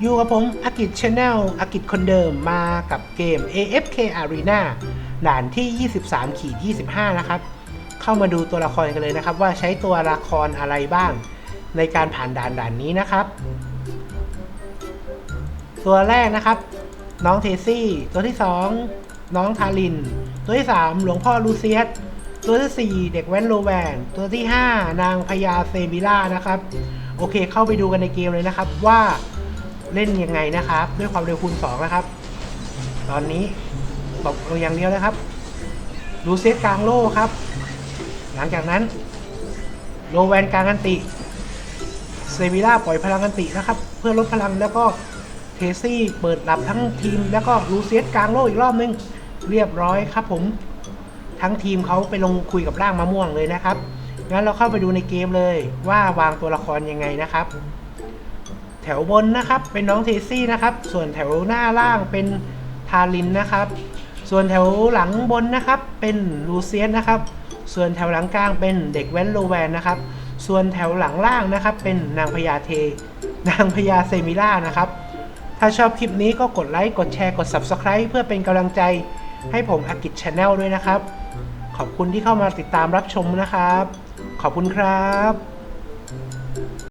อยู่กับผมอากิจชาแนลอากิจคนเดิมมากับเกม AFK Arena ด่านที่ 23ขีด25 นะครับ เข้ามาดูตัวละครกันเลยนะครับว่าใช้ตัวละครอะไรบ้าง ในการผ่านด่านด่านนี้นะครับ ตัวแรกนะครับ น้องเทซี่ ตัวที่ 2 น้องทาริน ตัวที่ 3 หลวงพ่อลูเซียสตัวที่ 4 เด็กแว้นโรแวน ตัวที่ 5 นางพญาเซมิล่านะครับ โอเคเข้าไปดูกันในเกมเลยนะครับว่า เล่นยังไงนะครับ ด้วยความเร็วคูณ2นะครับ ตอนนี้ตบเอาอย่างเดียวนะครับลูเซียสกลางโล่ครับ หลังจากนั้นโรแวนกลางอันติเซมิล่าปล่อยพลังอันตินะครับ เพื่อลดพลังแล้วก็เทซี่เปิดหลับทั้งทีม แล้วก็ลูเซียสกลางโลกอีกรอบนึง เรียบร้อยครับผม ทั้งทีมเขาไปลงคุยกับร่างมะม่วงเลยนะครับ งั้นเราเข้าไปดูในเกมเลยว่าวางตัวละครยังไงนะครับ แถวบนนะครับ เป็นน้องเทซี่นะครับ ส่วนแถวหน้าล่างเป็นทารินนะครับ ส่วนแถวหลังบนนะครับ เป็นลูเซียสนะครับ ส่วนแถวหลังกลางเป็นเด็กแว้นโลแวนนะครับ ส่วนแถวหลังล่างนะครับ เป็นนางพญาเท นางพญาเซมิล่านะครับ ถ้าชอบคลิปนี้ก็กดไลค์ กดแชร์ กด Subscribe เพื่อเป็นกำลังใจให้ผมอากิจชาแนลด้วยนะครับ ขอบคุณที่เข้ามาติดตามรับชมนะครับ ขอบคุณครับ